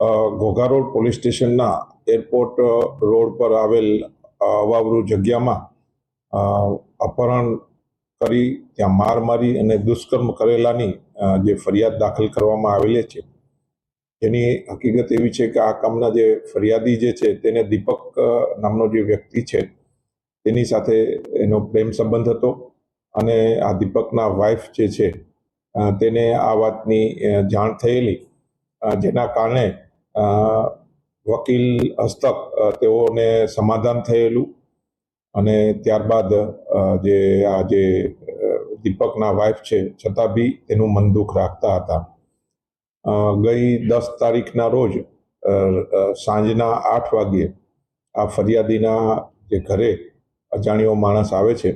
Ghogha road police સ્ટેશનના airport road પર આવેલ અવાવરૂ જગ્યામાં અપહરણ કરી, ત્યાં માર મારી અને દુષ્કર્મ કરેલાની જે ફરિયાદ દાખલ કરવામાં આવેલી છે. એની હકીકત એવી છે કે આ કામના જે ફરિયાદી જે છે તેને દીપક નામનો જે વ્યક્તિ છે તેની સાથે એનો પ્રેમ સંબંધ હતો અને આ દીપકના વાઇફ જે છે તેને આ વાતની જાણ થયેલી જેના કારણે વકીલ હસ્તક તેઓને સમાધાન થયેલું અને ત્યારબાદ જે આ જે દીપકના વાઇફ છે, છતાં બી તેનું મન દુઃખ રાખતા હતા. ગઈ દસ તારીખના રોજ સાંજના આઠ વાગ્યે આ ફરિયાદીના જે ઘરે અજાણ્યો માણસ આવે છે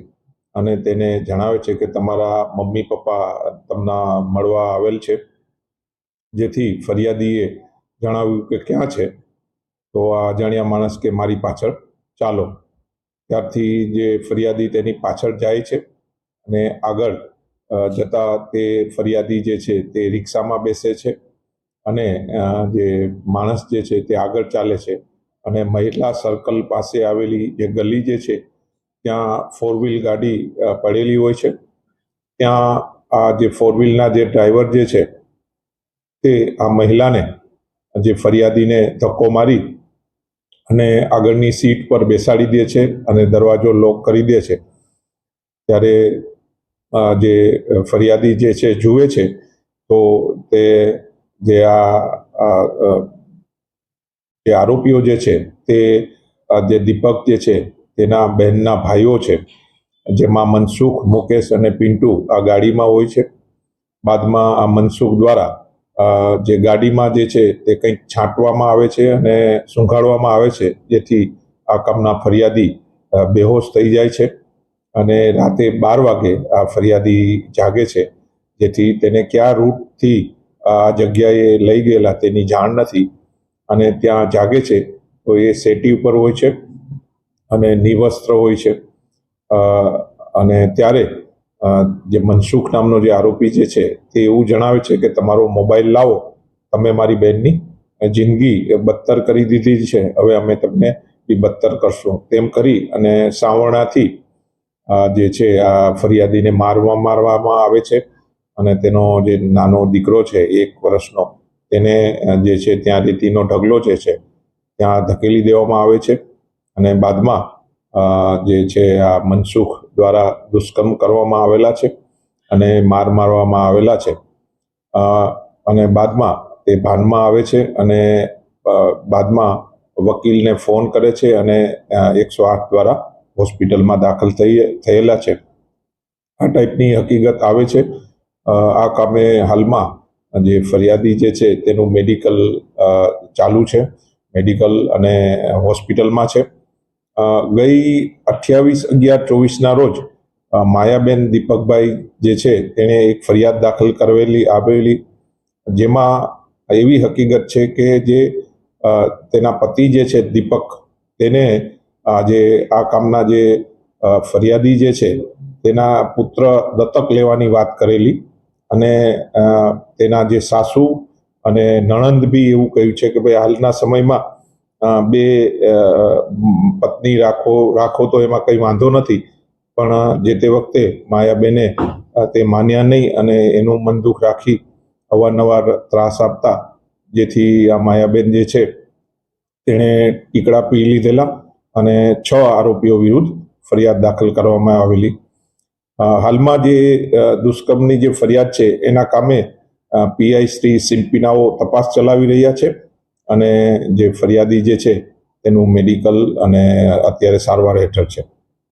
અને તેને જણાવે છે કે તમારા મમ્મી પપ્પા તમને મળવા આવેલ છે. જેથી ફરિયાદીએ જણાવ્યું કે ક્યાં છે? તો આ અજાણ્યા માણસ કે મારી પાછળ. ચાલો. ત્યારથી જે ફરિયાદી તેની પાછળ જાય છે અને આગળ જતા તે ફરિયાદી જે છે તે રિક્ષામાં બેસે છે અને જે માણસ જે છે તે આગળ ચાલે છે અને મહિલા સર્કલ પાસે આવેલી જે ગલી જે છે ત્યાં ફોર વ્હીલ ગાડી પડેલી હોય છે. ત્યાં આ જે ફોર વ્હીલના જે ડ્રાઈવર જે છે તે આ મહિલાને જે ફરિયાદીને ધક્કો મારી અને આગળની સીટ પર બેસાડી દે છે અને દરવાજો લોક કરી દે છે. ત્યારે જે ફરિયાદી જે છે જુએ છે, તો તે જે આ જે આરોપીઓ જે છે, તે જે દીપક જે છે, તેના બહેનના ભાઈઓ છે, જેમાં મનસુખ, મુકેશ અને પિન્ટુ આ ગાડીમાં હોય છે. બાદમાં આ મનસુખ દ્વારા જે ગાડીમાં જે છે તે કંઈક છાંટવામાં આવે છે અને સૂંઘાડવામાં આવે છે, જેથી આ કામના ફરિયાદી બેહોશ થઈ જાય છે અને રાતે બાર વાગે આ ફરિયાદી જાગે છે, જેથી તેને કયા રૂટથી આ જગ્યાએ લઈ ગયેલા તેની જાણ નથી અને ત્યાં જાગે છે તો એ સેટી ઉપર હોય છે અને નિવસ્ત્ર હોય છે. અને ત્યારે જે મનસુખ નામનો જે આરોપી જે છે, તે એવું જણાવે છે કે તમારો મોબાઈલ લાવો, તમે મારી બહેનની જિંદગી બદતર કરી દીધી છે, હવે અમે તમને બી બદતર કરશું. તેમ કરી અને સાવરણાથી જે છે, આ ફરિયાદીને મારવા મારવામાં આવે છે અને તેનો જે નાનો દીકરો છે, એક વર્ષનો, તેને જે છે, ત્યાં રેતીનો ઢગલો જે છે, ત્યાં ધકેલી દેવામાં આવે છે અને બાદમાં જે છે, આ મનસુખ દ્વારા દુષ્કર્મ કરવામાં આવેલા છે અને માર મારવામાં આવેલા છે. અને બાદમાં તે ભાનમાં આવે છે અને બાદમાં વકીલને ફોન કરે છે અને એકસો આઠ દ્વારા હોસ્પિટલમાં દાખલ થઈ, થયેલા છે. આ ટાઈપની હકીકત આવે છે. આ કામે હાલમાં જે ફરિયાદી જે છે તેનું મેડિકલ ચાલુ છે. મેડિકલ અને હોસ્પિટલમાં છે. ગઈ અઠ્યાવીસ અગિયાર ચોવીસના રોજ માયાબેન દીપકભાઈ જે છે, તેણે એક ફરિયાદ દાખલ કરેલી આવેલી જેમાં એવી હકીકત છે કે જે તેના પતિ જે છે, દીપક, તેને જે આ કામના જે ફરિયાદી જે છે, તેના પુત્ર દત્તક લેવાની વાત કરેલી અને તેના જે સાસુ અને નણંદ બી એવું કહ્યું છે કે ભાઈ હાલના સમયમાં બે પત્ની રાખો રાખો તો એમાં કંઈ વાંધો નથી. પણ જે તે વખતે માયાબેને તે માન્યા નહીં અને એનું મન દુઃખ રાખી અવારનવાર ત્રાસ આપતા, જેથી આ માયાબેન જે છે, તેણે ટીકડા પી લીધેલા અને છ આરોપીઓ વિરુદ્ધ ફરિયાદ દાખલ કરવામાં આવેલી. હાલમાં જે દુષ્કર્મની જે ફરિયાદ છે, એના કામે પીઆઈ શ્રી શિલ્પીનાઓ તપાસ ચલાવી રહ્યા છે. અને જે ફરિયાદી જે છે તેનું મેડિકલ અને અત્યારે સારવાર હેઠળ છે.